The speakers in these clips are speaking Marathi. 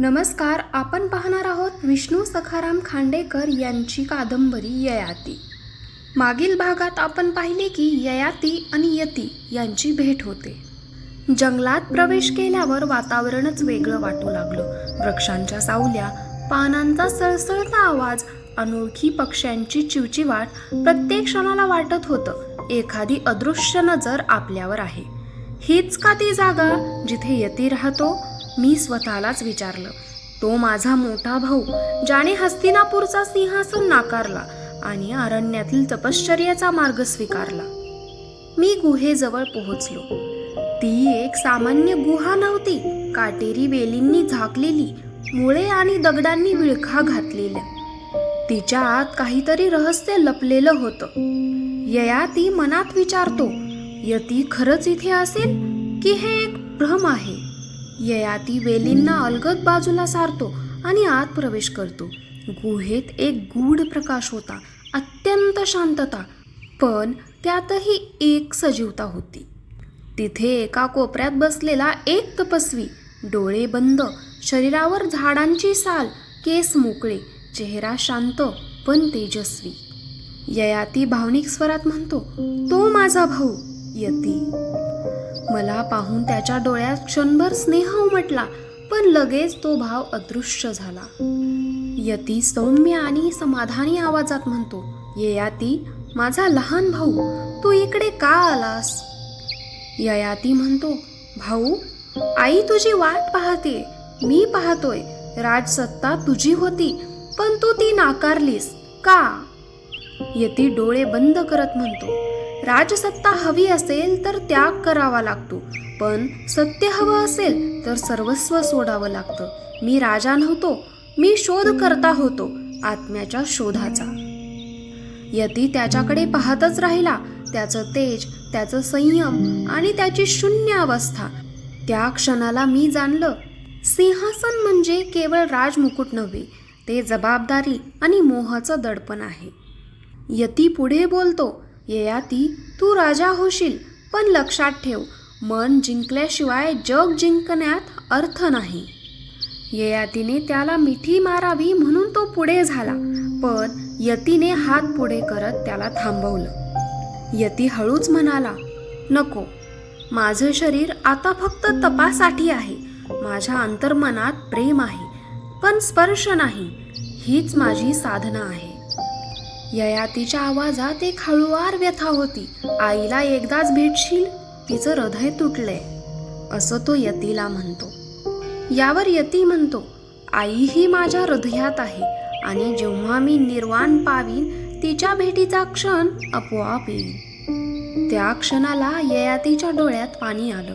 नमस्कार आपण पाहणार आहोत विष्णू सखाराम खांडेकर यांची कादंबरी ययाती. मागील भागात आपण पाहिले की ययाती आणि यती यांची भेट होते. जंगलात प्रवेश केल्यावर वातावरणच वेगळं वाटू लागलं. वृक्षांच्या सावल्या पानांचा सळसळता आवाज अनोळखी पक्ष्यांची चिवचिवाट प्रत्येक क्षणाला वाटत होतं एखादी अदृश्य नजर आपल्यावर आहे. हीच का ती जागा जिथे यती राहतो? मी स्वतःलाच विचारलं. तो माझा मोठा भाऊ ज्याने हस्तिनापूरचा सिंहासन नाकारला आणि अरण्यातील तपश्चर्याचा मार्ग स्वीकारला. मी गुहेजवळ पोहोचलो. ती एक सामान्य गुहा नव्हती. काटेरी वेलींनी झाकलेली मुळे आणि दगडांनी विळखा घातलेल्या. तिच्या आत काहीतरी रहस्य लपलेलं होतं. ययाती मनात विचारतो यती खरंच इथे असेल की हे एक भ्रम आहे? ययाती वेलींना अलगद बाजूला सारतो आणि आत प्रवेश करतो. गुहेत एक गूढ प्रकाश होता अत्यंत शांतता पण त्यातही एक सजीवता होती. तिथे एका कोपऱ्यात बसलेला एक तपस्वी डोळे बंद शरीरावर झाडांची साल केस मोकळे चेहरा शांत पण तेजस्वी. ययाती भावनिक स्वरात म्हणतो तो माझा भाऊ यती. मला पाहून त्याच्या डोळ्यात क्षणभर स्नेह उमटला पण लगेच तो भाव अदृश्य झाला. यती सौम्य आणि समाधानी आवाजात म्हणतो ययाती माझा लहान भाऊ तू इकडे का आलास? ययाती म्हणतो भाऊ आई तुझी वाट पाहते मी पाहतोय राजसत्ता तुझी होती पण तू ती नाकारलीस का? यती डोळे बंद करत म्हणतो राजसत्ता हवी असेल तर त्याग करावा लागतो. पण सत्य हवं असेल तर सर्वस्व सोडावं लागतं. मी राजा नव्हतो मी शोध करता होतो आत्म्याच्या शोधाचा. यती त्याच्याकडे पाहतच राहिला. त्याचं तेज त्याचं संयम आणि त्याची शून्य अवस्था. त्या क्षणाला मी जाणलं. सिंहासन म्हणजे केवळ राजमुकुट नव्हे ते जबाबदारी आणि मोहाचं दडपण आहे. यती पुढे बोलतो ययाती तू राजा होशील पण लक्षात ठेव मन जिंकल्याशिवाय जग जिंकण्यात अर्थ नाही. ययातीने त्याला मिठी मारावी म्हणून तो पुढे झाला पण यतीने हात पुढे करत त्याला थांबवलं. यती हळूच म्हणाला नको माझं शरीर आता फक्त तपासाठी आहे. माझ्या अंतर्मनात प्रेम आहे पण स्पर्श नाही. हीच माझी साधना आहे. ययातीच्या आवाजात एक हळुवार व्यथा होती. आईला एकदाच भेटशील तिचं हृदय तुटलंय असं तो यतीला म्हणतो. यावर यती म्हणतो आई ही माझ्या हृदयात आहे आणि जेव्हा मी निर्वाण पावीन तिच्या भेटीचा क्षण आपोआप येईल. त्या क्षणाला ययातीच्या डोळ्यात पाणी आलं.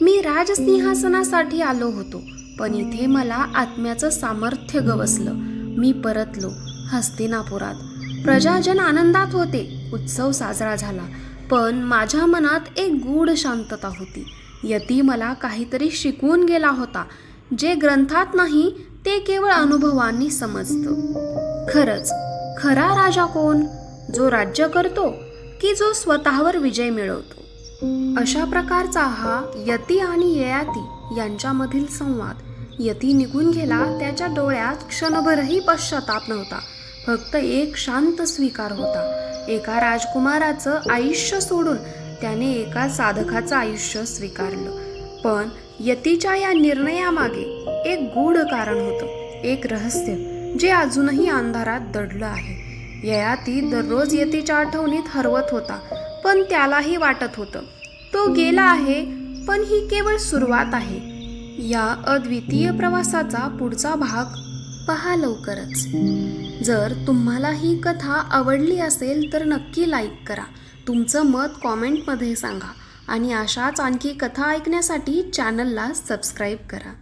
मी राजसिंहासनासाठी आलो होतो पण इथे मला आत्म्याचं सामर्थ्य गवसलं. मी परतलो हस्तिनापुरात. प्रजाजन आनंदात होते. उत्सव साजरा झाला. पण माझ्या मनात एक गूढ शांतता होती. यती मला काहीतरी शिकवून गेला होता. जे ग्रंथात नाही ते केवळ अनुभवांनी समजतं. खरंच खरा राजा कोण? जो राज्य करतो की जो स्वतःवर विजय मिळवतो? अशा प्रकारचा हा यती आणि ययाती यांच्यामधील संवाद. यती निघून गेला त्याच्या डोळ्यात क्षणभरही पश्चाताप नव्हता. फक्त एक शांत स्वीकार होता. एका राजकुमाराचं आयुष्य सोडून त्याने एका साधकाचं आयुष्य स्वीकारलं. पण यतीच्या या निर्णयामागे एक गूढ कारण होतं. एक रहस्य जे अजूनही अंधारात दडलं आहे. ययाती दररोज यतीच्या आठवणीत हरवत होता पण त्यालाही वाटत होतं. तो गेला आहे पण ही केवळ सुरुवात आहे. या अद्वितीय प्रवासाचा पुढचा भाग पहा लवकरच. जर तुम्हाला ही कथा आवडली असेल तर नक्की लाईक करा. तुमचं मत कॉमेंटमध्ये सांगा आणि अशाच आणखी कथा ऐकण्यासाठी चॅनलला सबस्क्राईब करा.